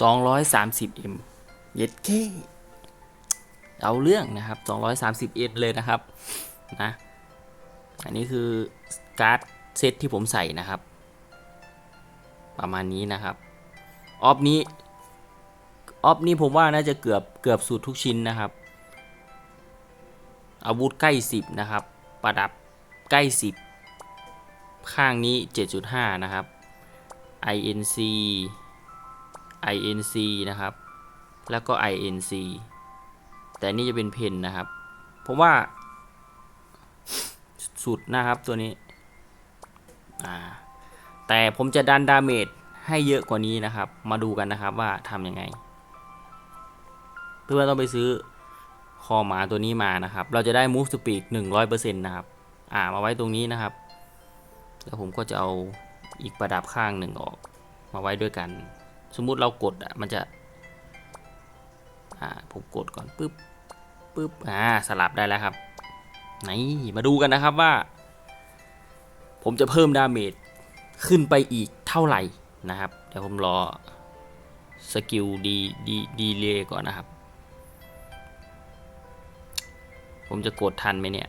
230M เย็ดเคเอาเรื่องนะครับ 230M เลยนะครับนะอันนี้คือการ์ดเซตที่ผมใส่นะครับ ประมาณนี้นะครับ ออฟนี้ ออฟนี้ผมว่าน่าจะเกือบเกือบสุดทุกชิ้นนะครับ อาวุธใกล้ 10 นะครับ ประดับใกล้ 10 ข้างนี้ 7.5 นะครับ INC INC นะครับ แล้วก็ INC แต่นี่จะเป็นเพนนะครับผมว่า สุดนะครับตัวนี้ แต่ผมจะดันดาเมจให้เยอะกว่านี้นะครับ มาดูกันนะครับว่าทำยังไง เพื่อนต้องไปซื้อคอหมาตัวนี้มานะครับ เราจะได้ move speed 100%นะครับ อ่า มาไว้ตรงนี้นะครับ แล้วผมก็จะเอาอีกประดับข้างหนึ่งออก มาไว้ด้วยกัน สมมุติเรากดอะมันจะอ่าผมกดก่อนปึ๊บปึ๊บอ่าสลับได้แล้วครับนี่มาดูกันนะครับว่า ผมจะเพิ่มดาเมจขึ้นไปอีกเท่าไหร่นะครับเดี๋ยวผมรอสกิลดีดีดีเลยก่อนนะครับ ผมจะกดทันไหมเนี่ย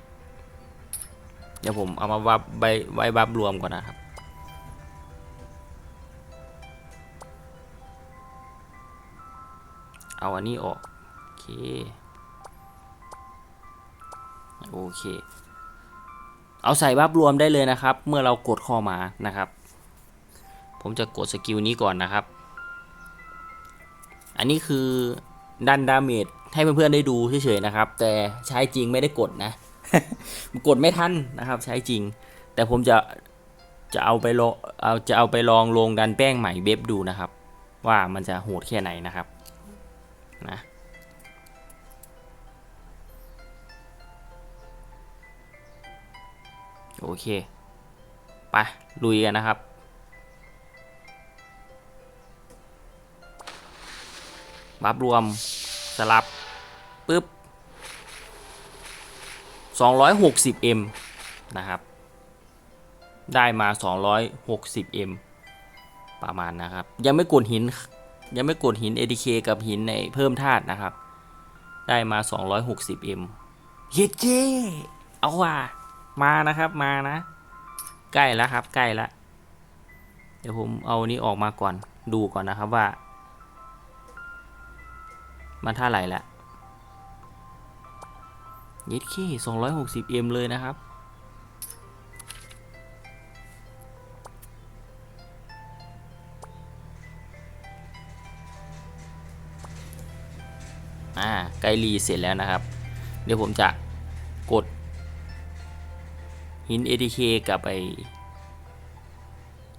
เดี๋ยวผมเอามาวับใบไว้บับรวมก่อนนะครับ เอาอันนี้ออกโอเคโอเค เอาใส่บับรวมได้เลยนะครับ เมื่อเรากดข้อมานะครับ ผมจะกดสกิลนี้ก่อนนะครับ อันนี้คือดันดาเมจให้เพื่อนๆได้ดูเฉยๆนะครับ แต่ใช้จริงไม่ได้กดนะ กดไม่ทันนะครับ ใช้จริง แต่ผมจะจะเอาไปลองเอาจะเอาไปลองลงดันแป้งใหม่เว็บดูนะครับ ว่ามันจะโหดแค่ไหนนะครับ นะโอเค ไป ลุยกันนะครับ บัฟรวมสลับปึ๊บ 260m นะครับ ได้มา 260m ประมาณนะครับ ยังไม่กดหิน ยังไม่กดหิน ADK กับหินในเพิ่มธาตุนะครับ ได้มา 260m เย็ดเจ้เอาว่ะมานะครับมานะ ใกล้แล้วครับใกล้แล้วเดี๋ยวผมเอานี้ออกมาก่อนดูก่อนนะครับว่า มันท่าไหร่ละยิดขี้ 260m เลยนะครับ อ่าใกล้รีเสร็จแล้วนะครับ เดี๋ยวผมจะกดหิน ATK กับไอ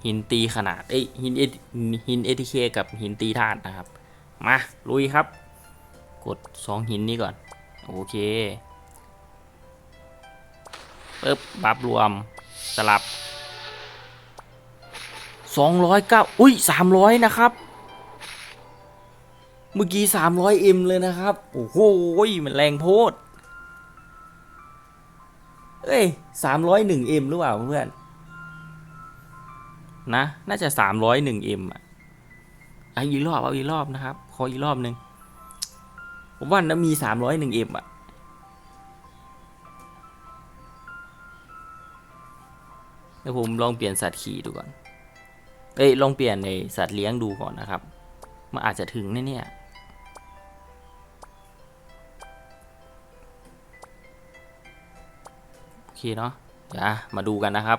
หินตีขนาดเอ้ยหิน AT หิน ATK กับหินตีธาตุนะครับ มาลุยครับ กด 2 หินนี้ก่อน โอเคปึ๊บบับรวมสลับ 209 อุ้ย 300 นะครับ เมื่อกี้ 300M เลยนะครับ โอ้โห มันแรงโพด เอ้ยสามร้อยหนึ่งเอ็มหรือเปล่าเพื่อน นะ น่าจะสามร้อยหนึ่งเอ็มอะเอาอีกรอบ เอาอีกรอบนะครับ ขออีกรอบหนึ่งผมว่านะมีสามร้อยหนึ่งเอ็มอะเดี๋ยวผมลองเปลี่ยนสัตว์ขี่ดูก่อน เอ้ย ลองเปลี่ยนในสัตว์เลี้ยงดูก่อนนะครับ มันอาจจะถึงแน่เเคเนาะเดี๋ยวมาดูกันนะครับ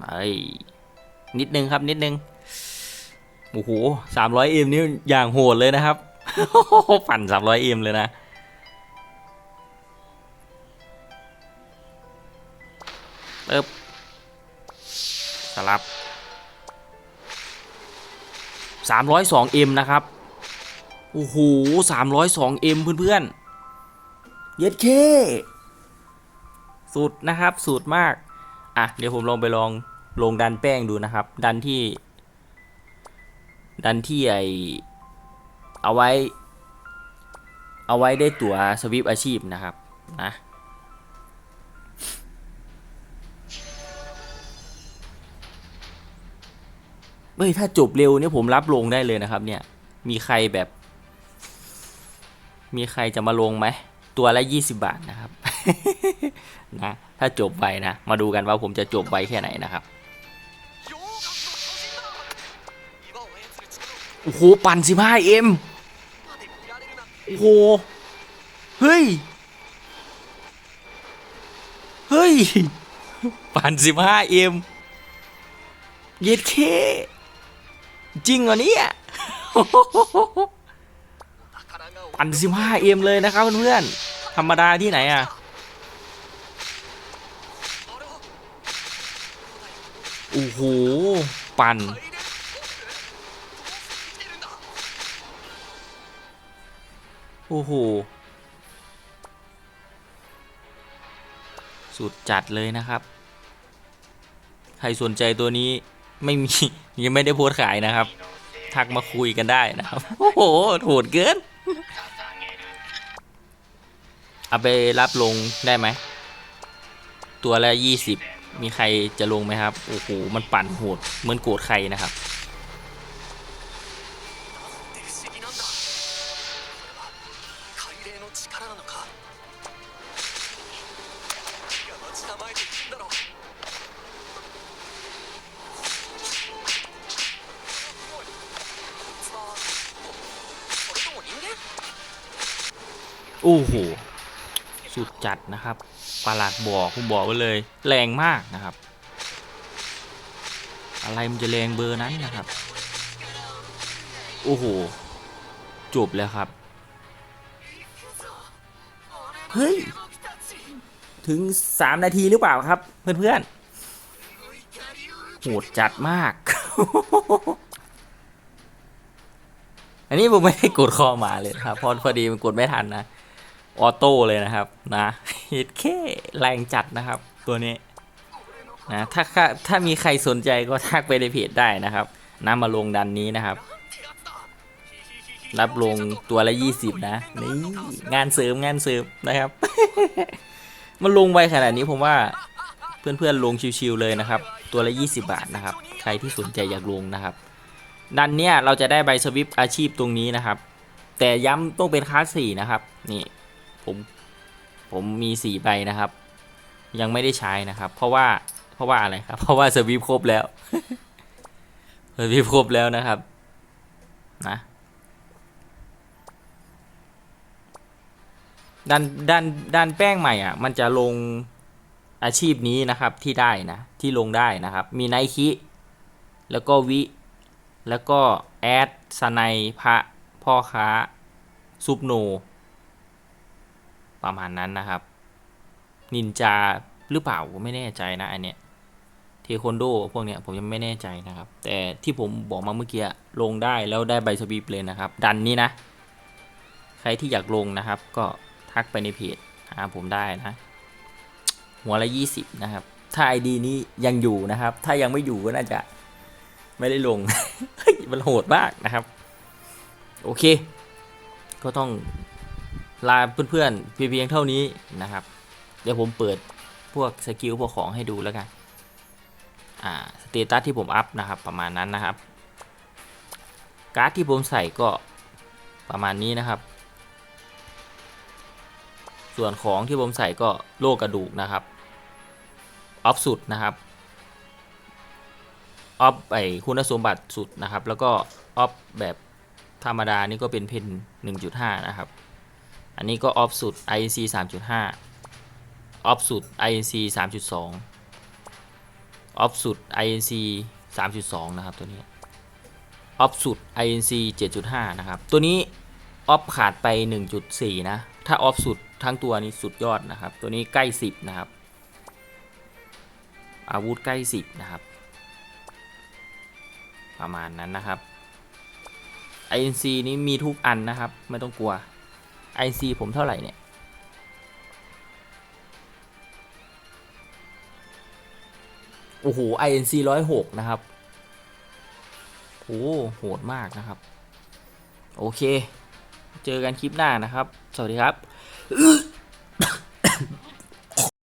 มาเอ้ยนิดนึงครับนิดนึง โอ้โหสามร้อยเอ็มนี่อย่างโหดเลยนะครับ ปั่นสามร้อยเอ็มเลยนะปึ๊บสลับ 302M นะครับ โอ้โห 302M เพื่อนๆ เย็ดเคสุดนะครับสุดมาก อะ เดี๋ยวผมลองไปลองลงดันแป้งดูนะครับ ดันที่ ดันที่ไอเอาไว้ เอาไว้ได้ตั๋วสวิปอาชีพนะครับ นะเฮ้ยถ้าจบเร็วเนี่ยผมรับลงได้เลยนะครับ เนี่ย มีใครแบบ มีใครจะมาลงไหม ตัวละ 20 บาทนะครับ นะ ถ้าจบไปนะ มาดูกันว่าผมจะจบไปแค่ไหนนะครับ โอ้โห ปั่น 15M โอ้โห เฮ้ย เฮ้ย ปั่น 15M เย็ดเค จริงเหรอเนี่ยปั่น15เอ็มเลยนะครับเพื่อน ธรรมดาที่ไหนอะ โอ้โห ปั่น โอ้โห สุดจัดเลยนะครับ ใครสนใจตัวนี้ไม่มี ยังไม่ได้โพสขายนะครับ ทักมาคุยกันได้นะครับ โอ้โหโหดเกิน เอาไปรับลงได้ไหม ตัวละยี่สิบมีใครจะลงไหมครับ โอ้โห มันปั่นโหด เหมือนโกรธใครนะครับ โอ้โหุดจัดนะครับประหลาดบอกผมบอกไว้เลย แรงมากนะครับ อะไรมันจะแรงเบอร์นั้นนะครับ โอ้โหจบแล้วครับ เฮ้ย ถึง 3 นาทีหรือเปล่าครับ เพื่อนๆโหดจัดมาก อันนี้ผมไม่ได้กดคอมาเลยครับเพราะพอดีมันกดไม่ทันนะ ออโต้เลยนะครับนะเฮ็ดแค่แรงจัดนะครับตัวนี้นะถ้าถ้าถ้ามีใครสนใจก็ทักไปในเพจได้นะครับน้ำมาลงดันนี้นะครับ รับลงตัวละ 20 นะนี่งานเสริมงานเสริมนะครับ มันลงไวขนาดนี้ผมว่าเพื่อนๆลงชิวๆเลยนะครับ ตัวละ 20 บาทนะครับ ใครที่สนใจอยากลงนะครับ ดันเนี้ยเราจะได้ใบสวิปอาชีพตรงนี้นะครับ แต่ย้ำต้องเป็นคลาสสี่นะครับ นี่ ผมผมมีสี่ใบนะครับ ยังไม่ได้ใช้นะครับ เพราะว่าเพราะว่าอะไรครับ เพราะว่าสวิปครบแล้วสวิปครบแล้วนะครับนะดันดันดันแป้งใหม่อะ มันจะลงอาชีพนี้นะครับที่ได้นะที่ลงได้นะครับ มีไนคิแล้วก็วิ แล้วก็แอดสไนพระพ่อค้าซุปโน ประมาณนั้นนะครับ นินจาหรือเปล่าผมไม่แน่ใจนะอันเนี้ยเทควันโดพวกเนี้ยผมยังไม่แน่ใจนะครับ แต่ที่ผมบอกมาเมื่อกี้ลงได้แล้วได้ใบสวิปเลยนะครับ ดันนี้นะ ใครที่อยากลงนะครับ ก็ทักไปในเพจหาผมได้นะ หัวละยี่สิบนะครับ ถ้าไอดีนี้ยังอยู่นะครับ ถ้ายังไม่อยู่ก็น่าจะไม่ได้ลง มันโหดมากนะครับ โอเค ก็ต้อง ลาเพื่อนๆเพียงเท่านี้นะครับ เดี๋ยวผมเปิดพวกสกิลพวกของให้ดูแล้วกัน อ่าสเตตัสที่ผมอัพนะครับประมาณนั้นนะครับ การ์ดที่ผมใส่ก็ประมาณนี้นะครับ ส่วนของที่ผมใส่ก็โลกระดูกนะครับ ออฟสุดนะครับ ออฟไอคุณสมบัติสุดนะครับ แล้วก็ออฟแบบธรรมดานี่ก็เป็นเพน1.5 นะครับ อันนี้ก็ออฟสุด INC 3.5 ออฟสุด INC 3.2 ออฟสุด INC 3.2 นะครับตัวนี้ ออฟสุด INC 7.5 นะครับ ตัวนี้ออฟขาดไป 1.4 นะ ถ้าออฟสุดทั้งตัวนี้สุดยอดนะครับ ตัวนี้ใกล้ 10 นะครับ อาวุธใกล้ 10 นะครับ ประมาณนั้นนะครับ INC นี้มีทุกอันนะครับ ไม่ต้องกลัว IC ผมเท่าไหร่เนี่ยโอ้โห INC ร้อยหกนะครับโอ้โหดมากนะครับ โอเค เจอกันคลิปหน้านะครับ สวัสดีครับ